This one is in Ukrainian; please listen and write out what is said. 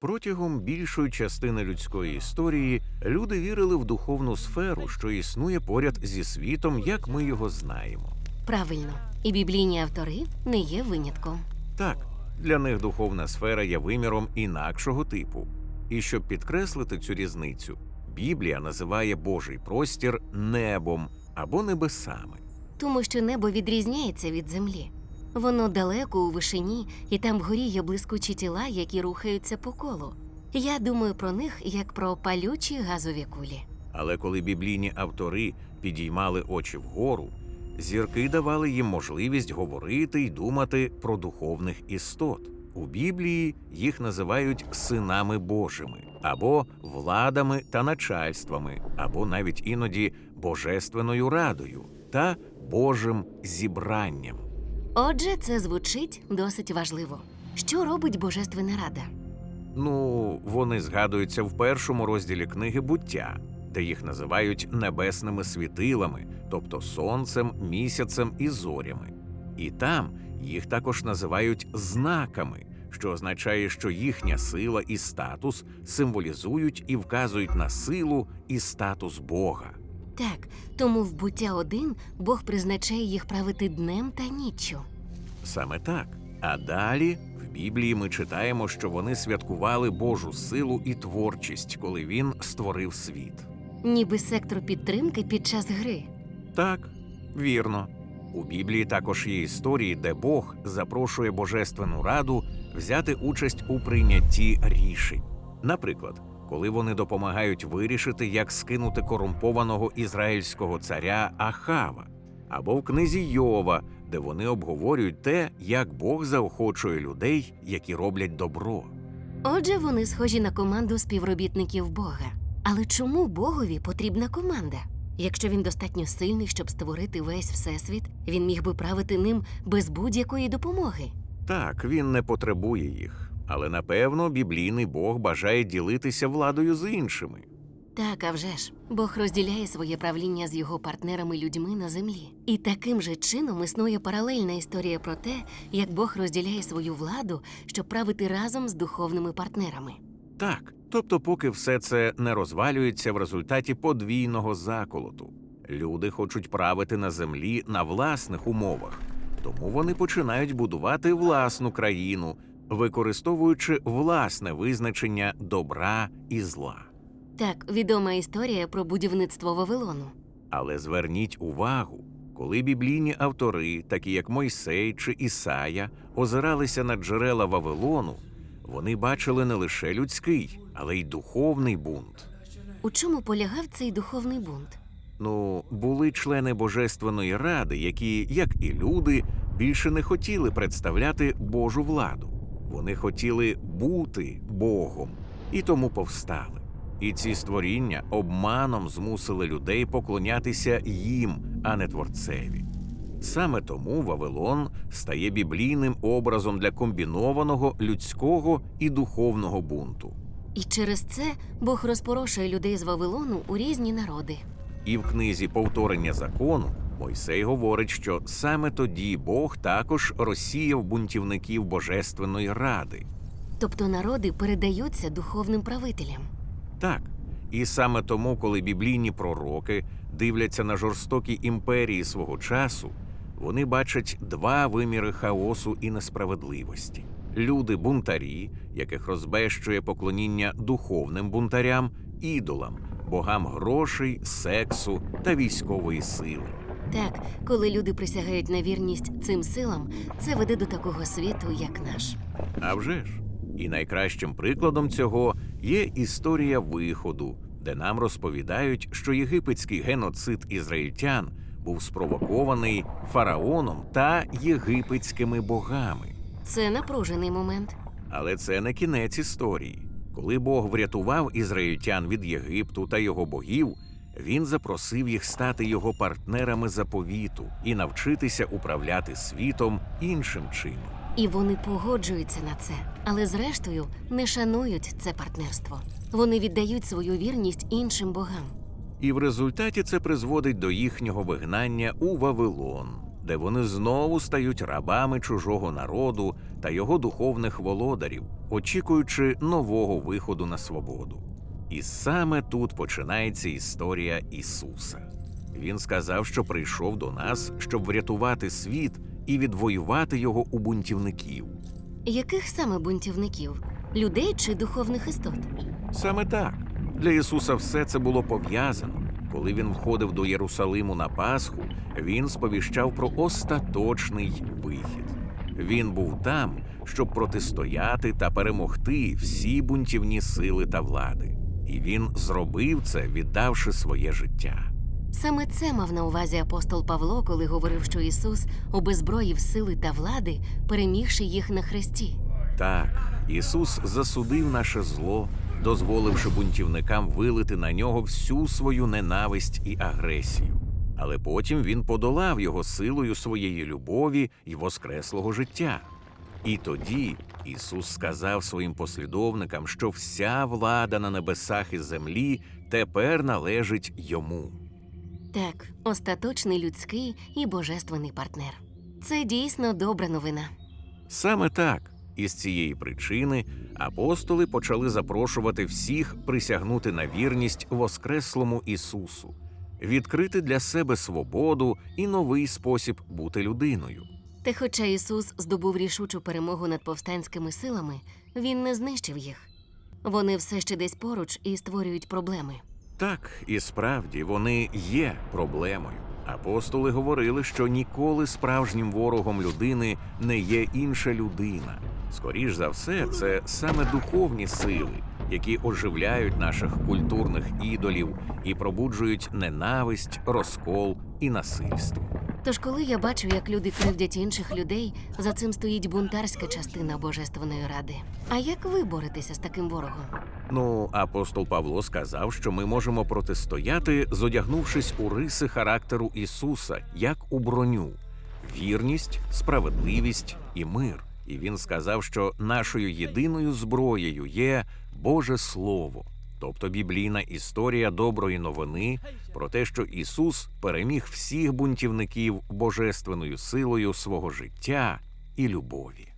Протягом більшої частини людської історії люди вірили в духовну сферу, що існує поряд зі світом, як ми його знаємо. Правильно, і біблійні автори не є винятком. Так, для них духовна сфера є виміром інакшого типу. І щоб підкреслити цю різницю, Біблія називає Божий простір небом або небесами. Тому що небо відрізняється від землі. Воно далеко у вишині, і там вгорі є блискучі тіла, які рухаються по колу. Я думаю про них як про палючі газові кулі. Але коли біблійні автори підіймали очі вгору, зірки давали їм можливість говорити й думати про духовних істот. У Біблії їх називають синами Божими, або владами та начальствами, або навіть іноді божественною радою та Божим зібранням. Отже, це звучить досить важливо. Що робить Божественна Рада? Ну, вони згадуються в першому розділі книги буття, де їх називають небесними світилами, тобто сонцем, місяцем і зорями. І там їх також називають знаками, що означає, що їхня сила і статус символізують і вказують на силу і статус Бога. Так, тому в буття один Бог призначає їх правити днем та ніччю. Саме так. А далі в Біблії ми читаємо, що вони святкували Божу силу і творчість, коли він створив світ. ніби сектор підтримки під час гри. Так, вірно. У Біблії також є історії, де Бог запрошує Божественну раду взяти участь у прийнятті рішень. Наприклад, коли вони допомагають вирішити, як скинути корумпованого ізраїльського царя Ахава, або в книзі Йова, де вони обговорюють те, як Бог заохочує людей, які роблять добро. Отже, вони схожі на команду співробітників Бога. Але чому Богові потрібна команда? Якщо він достатньо сильний, щоб створити весь всесвіт, він міг би правити ним без будь-якої допомоги. Так, він не потребує їх, але напевно біблійний Бог бажає ділитися владою з іншими. Так, а вже ж, Бог розділяє своє правління з його партнерами людьми на землі. І таким же чином існує паралельна історія про те, як Бог розділяє свою владу, щоб правити разом з духовними партнерами. Так, тобто, поки все це не розвалюється в результаті подвійного заколоту. Люди хочуть правити на землі на власних умовах, тому вони починають будувати власну країну, використовуючи власне визначення добра і зла. Так, відома історія про будівництво Вавилону. Але зверніть увагу, коли біблійні автори, такі як Мойсей чи Ісая, озиралися на джерела Вавилону, вони бачили не лише людський, але й духовний бунт. У чому полягав цей духовний бунт? Ну, були члени Божественної ради, які, як і люди, більше не хотіли представляти Божу владу. Вони хотіли бути Богом і тому повстали. І ці створіння обманом змусили людей поклонятися їм, а не творцеві. Саме тому Вавилон стає біблійним образом для комбінованого людського і духовного бунту. І через це Бог розпорошує людей з Вавилону у різні народи. І в книзі Повторення закону Мойсей говорить, що саме тоді Бог також розсіяв бунтівників Божественної ради. Тобто народи передаються духовним правителям. Так, і саме тому, коли біблійні пророки дивляться на жорстокі імперії свого часу, вони бачать два виміри хаосу і несправедливості: люди бунтарі, яких розбещує поклоніння духовним бунтарям, ідолам, богам грошей, сексу та військової сили. Так, коли люди присягають на вірність цим силам, це веде до такого світу, як наш. А вже ж. І найкращим прикладом цього є історія виходу, де нам розповідають, що єгипетський геноцид ізраїльтян був спровокований фараоном та єгипетськими богами. Це напружений момент. Але це не кінець історії. Коли Бог врятував ізраїльтян від Єгипту та його богів, він запросив їх стати його партнерами заповіту і навчитися управляти світом іншим чином. І вони погоджуються на це, але зрештою не шанують це партнерство. Вони віддають свою вірність іншим богам. І в результаті це призводить до їхнього вигнання у Вавилон, де вони знову стають рабами чужого народу та його духовних володарів, очікуючи нового виходу на свободу. І саме тут починається історія Ісуса. Він сказав, що прийшов до нас, щоб врятувати світ і відвоювати його у бунтівників. Яких саме бунтівників? Людей чи духовних істот? Саме так для Ісуса все це було пов'язано. Коли він входив до Єрусалиму на Пасху, він сповіщав про остаточний вихід. Він був там, щоб протистояти та перемогти всі бунтівні сили та влади. І він зробив це, віддавши своє життя. Саме це мав на увазі апостол Павло, коли говорив, що Ісус обезброїв сили та влади, перемігши їх на хресті. Так, Ісус засудив наше зло, дозволивши бунтівникам вилити на нього всю свою ненависть і агресію. Але потім він подолав його силою своєї любові й воскреслого життя. І тоді Ісус сказав своїм послідовникам, що вся влада на небесах і землі тепер належить йому. Так, остаточний людський і божественний партнер. Це дійсно добра новина. Саме так, із цієї причини апостоли почали запрошувати всіх присягнути на вірність Воскреслому Ісусу, відкрити для себе свободу і новий спосіб бути людиною. Та хоча Ісус здобув рішучу перемогу над повстанськими силами, він не знищив їх. Вони все ще десь поруч і створюють проблеми. Так, і справді вони є проблемою. Апостоли говорили, що ніколи справжнім ворогом людини не є інша людина. Скоріш за все, це саме духовні сили, які оживляють наших культурних ідолів і пробуджують ненависть, розкол і насильство. Тож, коли я бачу, як люди кривдять інших людей, за цим стоїть бунтарська частина Божественної ради. А як ви боретеся з таким ворогом? Ну, апостол Павло сказав, що ми можемо протистояти, зодягнувшись у риси характеру Ісуса, як у броню: вірність, справедливість і мир. І він сказав, що нашою єдиною зброєю є Боже Слово, тобто біблійна історія доброї новини про те, що Ісус переміг всіх бунтівників божественною силою свого життя і любові.